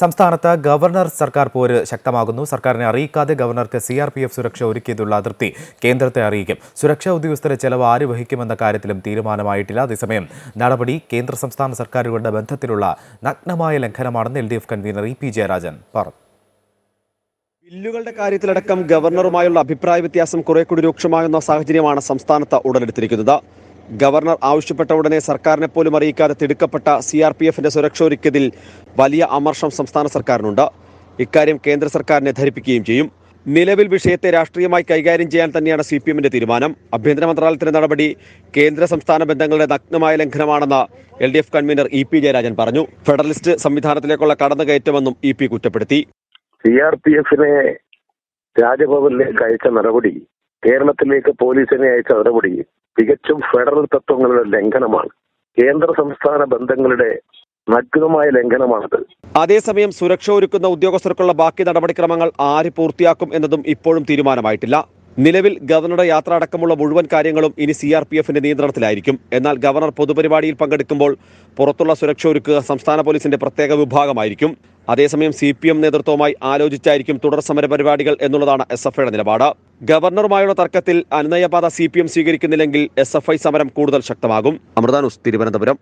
സംസ്ഥാനത്ത് ഗവർണർ സർക്കാർ പോര് ശക്തമാകുന്നു. സർക്കാരിനെ അറിയിക്കാതെ ഗവർണർക്ക് സി ആർ പി എഫ് സുരക്ഷ ഒരുക്കിയതുള്ള അതിർത്തി കേന്ദ്രത്തെ അറിയിക്കും. സുരക്ഷാ ഉദ്യോഗസ്ഥരെ ചെലവ് ആര് വഹിക്കുമെന്ന കാര്യത്തിലും തീരുമാനമായിട്ടില്ല. അതേസമയം നടപടി കേന്ദ്ര സംസ്ഥാന സർക്കാരുകളുടെ ബന്ധത്തിലുള്ള നഗ്നമായ ലംഘനമാണെന്ന് L D F convener E P Jayarajan പറഞ്ഞു. ബില്ലുകളുടെ കാര്യത്തിലടക്കം ഗവർണറുമായുള്ള അഭിപ്രായ വ്യത്യാസം കുറെ കൂടി രൂക്ഷമാകുന്ന സാഹചര്യമാണ് സംസ്ഥാനത്ത് ഉടലെടുത്തിരിക്കുന്നത്. ഗവർണർ ആവശ്യപ്പെട്ട ഉടനെ സർക്കാരിനെ പോലും അറിയിക്കാതെ തിടുക്കപ്പെട്ട സി ആർ പി എഫിന്റെ സുരക്ഷ ഒരുക്കിയതിൽ വലിയ അമർഷം സംസ്ഥാന സർക്കാരിനുണ്ട്. ഇക്കാര്യം കേന്ദ്ര സർക്കാരിനെ ധരിപ്പിക്കുകയും ചെയ്യും. നിലവിൽ വിഷയത്തെ രാഷ്ട്രീയമായി കൈകാര്യം ചെയ്യാൻ തന്നെയാണ് സി പി എമ്മിന്റെ തീരുമാനം. ആഭ്യന്തര മന്ത്രാലയത്തിന്റെ നടപടി കേന്ദ്ര സംസ്ഥാന ബന്ധങ്ങളുടെ നഗ്നമായ ലംഘനമാണെന്ന് L D F convener E P Jayarajan പറഞ്ഞു. ഫെഡറലിസ്റ്റ് സംവിധാനത്തിലേക്കുള്ള കടന്നുകയറ്റമെന്നും ഇ പി കുറ്റപ്പെടുത്തി. സി ആർ പി എഫിനെ രാജഭവനിലേക്ക് അയച്ച നടപടി കേരളത്തിലേക്ക് പോലീസിനെ അയച്ച നടപടി തികച്ചും ഫെഡറൽ തത്വങ്ങളുടെ ലംഘനമാണ്. കേന്ദ്ര സംസ്ഥാന ബന്ധങ്ങളുടെ നഗ്നമായ ലംഘനമാണത്. അതേസമയം സുരക്ഷ ഒരുക്കുന്ന ഉദ്യോഗസ്ഥർക്കുള്ള ബാക്കി നടപടിക്രമങ്ങൾ ആര് പൂർത്തിയാക്കും എന്നതും ഇപ്പോഴും തീരുമാനമായിട്ടില്ല. നിലവിൽ ഗവർണറുടെ യാത്ര അടക്കമുള്ള മുഴുവൻ കാര്യങ്ങളും ഇനി സി ആർ പി എഫിന്റെ നിയന്ത്രണത്തിലായിരിക്കും. എന്നാൽ ഗവർണർ പൊതുപരിപാടിയിൽ പങ്കെടുക്കുമ്പോൾ പുറത്തുള്ള സുരക്ഷ ഒരുക്കുക സംസ്ഥാന പോലീസിന്റെ പ്രത്യേക വിഭാഗമായിരിക്കും. അതേസമയം സി പി എം നേതൃത്വവുമായി ആലോചിച്ചായിരിക്കും തുടർ സമര പരിപാടികൾ എന്നുള്ളതാണ് എസ് എഫ് ഐയുടെ നിലപാട്. ഗവർണറുമായുള്ള തർക്കത്തിൽ അനുനയപാത സി പി എം സ്വീകരിക്കുന്നില്ലെങ്കിൽ എസ് എഫ് ഐ സമരം കൂടുതൽ ശക്തമാകും. അമൃതാനുസ് തിരുവനന്തപുരം.